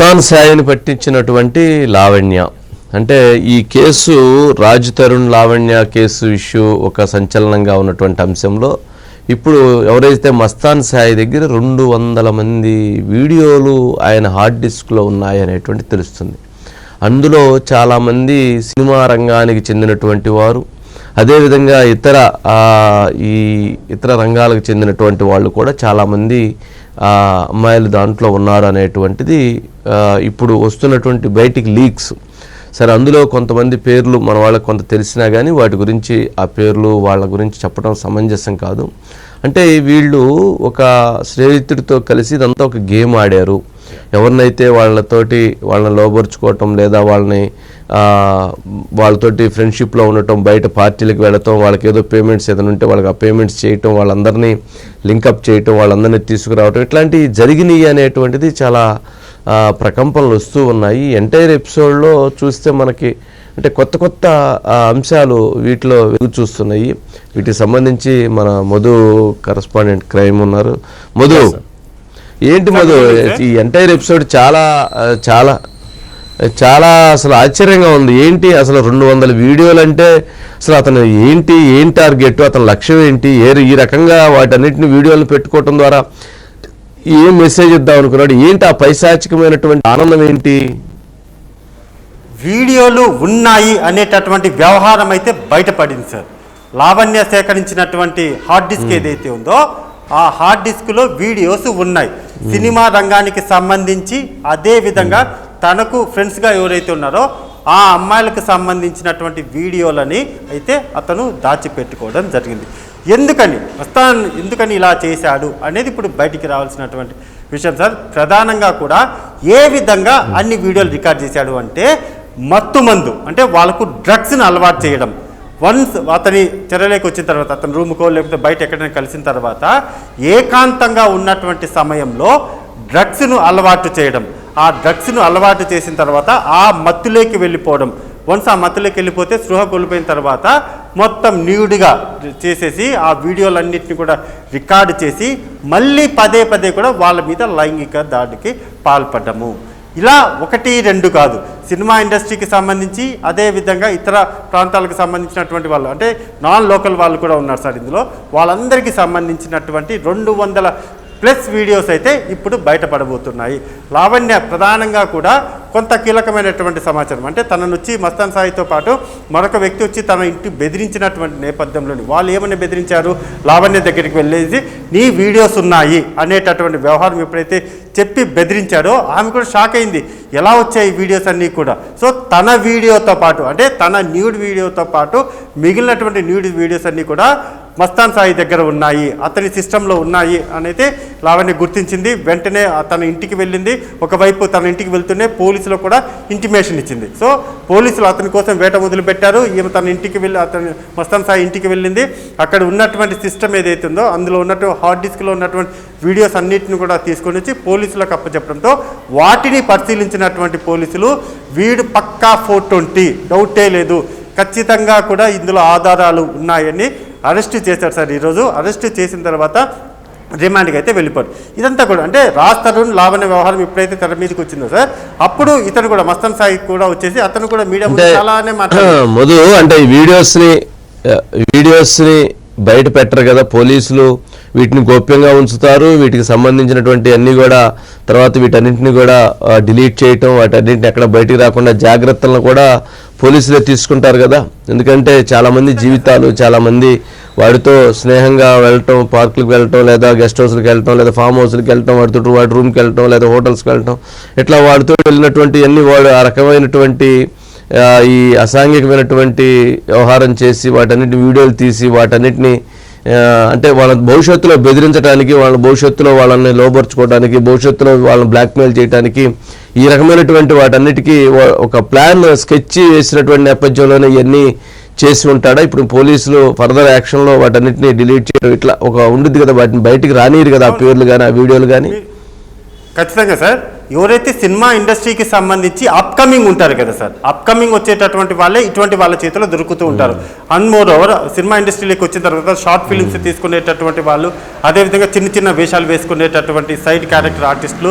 మస్తాన్ సాయిని పట్టించినటువంటి లావణ్య. అంటే ఈ case Raj Tarun Lavanya case issue ఒక సంచలనంగా ఉన్నటువంటి అంశంలో ఇప్పుడు ఎవరైతే మస్తాన్ సాయి దగ్గర రెండు వందల మంది వీడియోలు ఆయన హార్డ్ డిస్క్లో ఉన్నాయనేటువంటి తెలుస్తుంది. అందులో చాలామంది సినిమా రంగానికి చెందినటువంటి వారు అదేవిధంగా ఇతర ఈ ఇతర రంగాలకు చెందినటువంటి వాళ్ళు కూడా చాలామంది అమ్మాయిలు దాంట్లో ఉన్నారు అనేటువంటిది ఇప్పుడు వస్తున్నటువంటి బయటికి లీక్స్. సరే అందులో కొంతమంది పేర్లు మన వాళ్ళకి కొంత తెలిసినా కానీ వాటి గురించి ఆ పేర్లు వాళ్ళ గురించి చెప్పడం సమంజసం కాదు. అంటే వీళ్ళు ఒక స్నేహితుడితో కలిసి ఇదంతా ఒక గేమ్ ఆడారు. ఎవరినైతే వాళ్ళతోటి వాళ్ళని లోబరుచుకోవటం లేదా వాళ్ళని వాళ్ళతోటి ఫ్రెండ్షిప్లో ఉండటం బయట పార్టీలకు వెళ్ళటం వాళ్ళకి ఏదో పేమెంట్స్ ఏదైనా ఉంటే వాళ్ళకి ఆ పేమెంట్స్ చేయటం వాళ్ళందరినీ లింకప్ చేయటం వాళ్ళందరినీ తీసుకురావటం ఇట్లాంటివి జరిగినాయి అనేటువంటిది చాలా ప్రకంపనలు వస్తూ ఉన్నాయి. ఎంటైర్ ఎపిసోడ్లో చూస్తే మనకి అంటే కొత్త కొత్త అంశాలు వీటిలో వెలుగు చూస్తున్నాయి. వీటికి సంబంధించి మన మధు కరస్పాండెంట్ క్రైమ్ ఉన్నారు. మధు ఏంటి మధు? ఈ ఎంటైర్ ఎపిసోడ్ చాలా చాలా చాలా అసలు ఆశ్చర్యంగా ఉంది. ఏంటి అసలు రెండు వందల వీడియోలు అంటే అసలు అతను ఏంటి ఏం టార్గెట్ అతని లక్ష్యం ఏంటి ఏ ఈ రకంగా వాటన్నిటిని వీడియోలు పెట్టుకోవటం ద్వారా ఏం మెసేజ్ ఇద్దాం అనుకున్నాడు? ఏంటి ఆ పైశాచికమైనటువంటి ఆనందం ఏంటి? వీడియోలు ఉన్నాయి అనేటటువంటి వ్యవహారం అయితే బయటపడింది సార్. లావణ్య సేకరించినటువంటి హార్డ్ డిస్క్ ఏదైతే ఉందో ఆ హార్డ్ డిస్క్లో వీడియోస్ ఉన్నాయి. సినిమా రంగానికి సంబంధించి అదే విధంగా తనకు ఫ్రెండ్స్గా ఎవరైతే ఉన్నారో ఆ అమ్మాయిలకు సంబంధించినటువంటి వీడియోలని అయితే అతను దాచిపెట్టుకోవడం జరిగింది. ఎందుకని? వస్తాన్ ఎందుకని ఇలా చేశాడు అనేది ఇప్పుడు బయటికి రావాల్సినటువంటి విషయం సార్. ప్రధానంగా కూడా ఏ విధంగా అన్ని వీడియోలు రికార్డ్ చేశాడు అంటే మత్తు మందు అంటే వాళ్ళకు డ్రగ్స్ని అలవాటు చేయడం. వన్స్ అతని చెరలోకి వచ్చిన తర్వాత అతని రూమ్కో లేకపోతే బయట ఎక్కడైనా కలిసిన తర్వాత ఏకాంతంగా ఉన్నటువంటి సమయంలో డ్రగ్స్ను అలవాటు చేయడం. ఆ డ్రగ్స్ను అలవాటు చేసిన తర్వాత ఆ మత్తులోకి వెళ్ళిపోవడం. వన్స్ ఆ మత్తులోకి వెళ్ళిపోతే స్పృహ కోల్పోయిన తర్వాత మొత్తం న్యూడ్గా చేసేసి ఆ వీడియోలన్నింటినీ కూడా రికార్డు చేసి మళ్ళీ పదే పదే కూడా వాళ్ళ మీద లైంగిక దాడికి పాల్పడ్డము. ఇలా ఒకటి రెండు కాదు. సినిమా ఇండస్ట్రీకి సంబంధించి అదే విధంగా ఇతర ప్రాంతాలకు సంబంధించినటువంటి వాళ్ళు అంటే నాన్ లోకల్ వాళ్ళు కూడా ఉన్నారు సార్ ఇందులో. వాళ్ళందరికీ సంబంధించినటువంటి రెండు వందల ప్లస్ వీడియోస్ అయితే ఇప్పుడు బయటపడబోతున్నాయి. లావణ్య ప్రధానంగా కూడా కొంత కీలకమైనటువంటి సమాచారం. అంటే తనను వచ్చి మస్తాన్ సాయితో పాటు మరొక వ్యక్తి వచ్చి తన ఇంటి బెదిరించినటువంటి నేపథ్యంలోని వాళ్ళు ఏమని బెదిరించారు? లావణ్య దగ్గరికి వెళ్ళేసి నీ వీడియోస్ ఉన్నాయి అనేటటువంటి వ్యవహారం ఎప్పుడైతే చెప్పి బెదిరించాడో ఆమె కూడా షాక్ అయింది. ఎలా వచ్చాయి వీడియోస్ అన్నీ కూడా? సో తన వీడియోతో పాటు అంటే తన న్యూడ్ వీడియోతో పాటు మిగిలినటువంటి న్యూడ్ వీడియోస్ అన్నీ కూడా మస్తాన్ సాయి దగ్గర ఉన్నాయి అతని సిస్టంలో ఉన్నాయి అనేది లావణ్య గుర్తించింది. వెంటనే తన ఇంటికి వెళ్ళింది. ఒకవైపు తన ఇంటికి వెళ్తూనే పోలీసులు కూడా ఇంటిమేషన్ ఇచ్చింది. సో పోలీసులు అతని కోసం వేట మొదలుపెట్టారు ఈమె తన ఇంటికి వెళ్ళి అతని మస్తాన్ సాయి ఇంటికి వెళ్ళింది. అక్కడ ఉన్నటువంటి సిస్టమ్ ఏదైతే ఉందో అందులో ఉన్నట్టు హార్డ్ డిస్క్లో ఉన్నటువంటి వీడియోస్ అన్నిటిని కూడా తీసుకొని వచ్చి పోలీసులకు అప్పచెప్పడంతో వాటిని పరిశీలించినటువంటి పోలీసులు వీడు పక్కా ఫోర్ ట్వంటీ డౌటే లేదు. ఖచ్చితంగా కూడా ఇందులో ఆధారాలు ఉన్నాయని అరెస్ట్ చేశారు సార్ ఈరోజు. అరెస్ట్ చేసిన తర్వాత రిమాండ్కి అయితే వెళ్ళిపోయారు. ఇదంతా కూడా అంటే రాజ్ తరుణ్ లావణ్య వ్యవహారం ఎప్పుడైతే తెర మీదకి వచ్చిందో సార్ అప్పుడు ఇతను కూడా మస్తన్ సాయి కూడా వచ్చేసి అతను కూడా మీడియా చాలానే మాట్లాడారు. మధు అంటే ఈ వీడియోస్ని వీడియోస్ని బయట పెట్టరు కదా పోలీసులు. వీటిని గోప్యంగా ఉంచుతారు. వీటికి సంబంధించినటువంటి అన్నీ కూడా తర్వాత వీటన్నింటిని కూడా డిలీట్ చేయటం వాటన్నింటిని ఎక్కడ బయటికి రాకుండా జాగ్రత్తలను కూడా పోలీసులే తీసుకుంటారు కదా. ఎందుకంటే చాలామంది జీవితాలు చాలామంది వాడితో స్నేహంగా వెళ్ళటం పార్కులకు వెళ్ళటం లేదా గెస్ట్ హౌస్కి వెళ్ళటం లేదా ఫామ్ హౌస్కి వెళ్ళటం వాడితో వాడి రూమ్కి వెళ్ళటం లేదా హోటల్స్కి వెళ్ళటం ఇట్లా వాడితో వెళ్ళినటువంటి అన్ని వాడు ఆ రకమైనటువంటి ఈ అసాంఘికమైనటువంటి వ్యవహారం చేసి వాటన్నిటిని వీడియోలు తీసి వాటన్నిటిని అంటే వాళ్ళ భవిష్యత్తులో బెదిరించడానికి వాళ్ళ భవిష్యత్తులో వాళ్ళని లోపరుచుకోవడానికి భవిష్యత్తులో వాళ్ళని బ్లాక్మెయిల్ చేయడానికి ఈ రకమైనటువంటి వాటన్నిటికీ ఒక ప్లాన్ స్కెచ్ వేసినటువంటి నేపథ్యంలోనే ఇవన్నీ చేసి ఉంటాడా? ఇప్పుడు పోలీసులు ఫర్దర్ యాక్షన్లో వాటన్నిటిని డిలీట్ చేయడం ఇట్లా ఒక ఉండుద్ది కదా వాటిని బయటికి రానియరు కదా ఆ పేర్లు కానీ ఆ వీడియోలు కానీ ఖచ్చితంగా సార్. ఎవరైతే సినిమా ఇండస్ట్రీకి సంబంధించి అప్ అప్కమింగ్ ఉంటారు కదా సార్ అప్కమింగ్ వచ్చేటటువంటి వాళ్ళే ఇటువంటి వాళ్ళ చేతిలో దొరుకుతూ ఉంటారు. అండ్ మోర్ ఓవర్ సినిమా ఇండస్ట్రీలోకి వచ్చిన తర్వాత షార్ట్ ఫిలిమ్స్ తీసుకునేటటువంటి వాళ్ళు అదేవిధంగా చిన్న చిన్న వేషాలు వేసుకునేటటువంటి సైడ్ క్యారెక్టర్ ఆర్టిస్టులు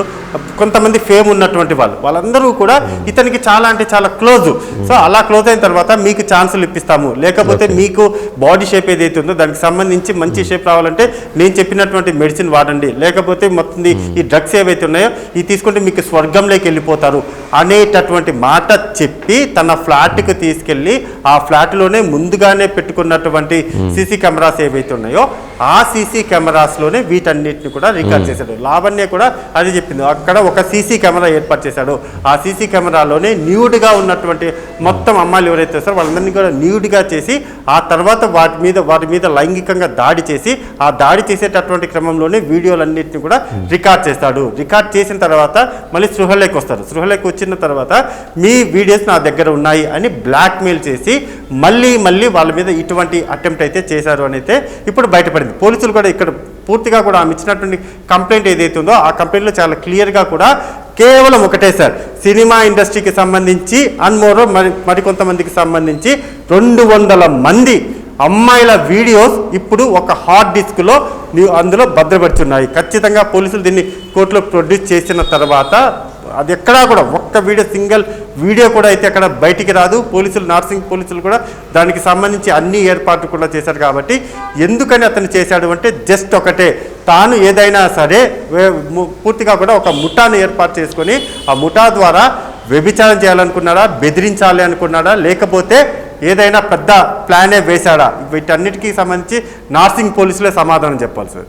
కొంతమంది ఫేమ్ ఉన్నటువంటి వాళ్ళు. వాళ్ళందరూ కూడా ఇతనికి చాలా అంటే చాలా క్లోజ్ సో అలా క్లోజ్ అయిన తర్వాత మీకు ఛాన్సులు ఇప్పిస్తాము. లేకపోతే మీకు బాడీ షేప్ ఏదైతే ఉందో దానికి సంబంధించి మంచి షేప్ రావాలంటే నేను చెప్పినటువంటి మెడిసిన్ వాడండి. లేకపోతే మొత్తం ఈ- డ్రగ్స్ ఏవైతే ఉన్నాయో ఇవి తీసుకుంటే మీకు స్వర్గంలోకి వెళ్ళిపోతారు అనేటటువంటి మాట చెప్పి తన ఫ్లాట్కి తీసుకెళ్ళి ఆ ఫ్లాట్లోనే ముందుగానే పెట్టుకున్నటువంటి సీసీ కెమెరాస్ ఏవైతే ఉన్నాయో ఆ సీసీ కెమెరాస్లోనే వీటన్నిటిని కూడా రికార్డ్ చేశాడు. లావణ్య కూడా అది చెప్పింది. అక్కడ ఒక సీసీ కెమెరా ఏర్పాటు చేశాడు. ఆ సీసీ కెమెరాలోనే న్యూడ్గా ఉన్నటువంటి మొత్తం అమ్మాయిలు ఎవరైతే వస్తారో వాళ్ళందరినీ కూడా న్యూడ్గా చేసి ఆ తర్వాత వాటి మీద వాటి మీద లైంగికంగా దాడి చేసి ఆ దాడి చేసేటటువంటి క్రమంలోనే వీడియోలన్నింటినీ కూడా రికార్డ్ చేస్తాడు. రికార్డ్ చేసిన తర్వాత మళ్ళీ సృహలోకి వస్తారు. సృహలోకి వచ్చిన తర్వాత మీ వీడియోస్ నా దగ్గర ఉన్నాయి అని బ్లాక్మెయిల్ చేసి మళ్ళీ మళ్ళీ వాళ్ళ మీద ఇటువంటి అటెంప్ట్ అయితే చేశారు అని అయితే ఇప్పుడు బయటపడింది. పోలీసులు కూడా ఇక్కడ పూర్తిగా కూడా ఆమె ఇచ్చినటువంటి కంప్లైంట్ ఏదైతే ఉందో ఆ కంప్లైంట్లో చాలా క్లియర్గా కూడా కేవలం ఒకటే సార్ సినిమా ఇండస్ట్రీకి సంబంధించి అన్మోరో మరి మరికొంతమందికి సంబంధించి రెండు వందల మంది అమ్మాయిల వీడియోస్ ఇప్పుడు ఒక హార్డ్ డిస్క్లో అందులో భద్రపరుచున్నాయి. ఖచ్చితంగా పోలీసులు దీన్ని కోర్టులో ప్రొడ్యూస్ చేసిన తర్వాత అది ఎక్కడా కూడా ఒక్క వీడియో సింగిల్ వీడియో కూడా అయితే అక్కడ బయటికి రాదు. పోలీసులు నార్సింగ్ పోలీసులు కూడా దానికి సంబంధించి అన్ని ఏర్పాట్లు కూడా చేశారు కాబట్టి ఎందుకని అతను చేశాడు అంటే జస్ట్ ఒకటే. తాను ఏదైనా సరే పూర్తిగా కూడా ఒక ముఠాను ఏర్పాటు చేసుకొని ఆ ముఠా ద్వారా వ్యభిచారం చేయాలనుకున్నాడా బెదిరించాలి అనుకున్నాడా లేకపోతే ఏదైనా పెద్ద ప్లానే వేశాడా? వీటన్నిటికీ సంబంధించి నార్సింగ్ పోలీసులే సమాధానం చెప్పాలి సార్.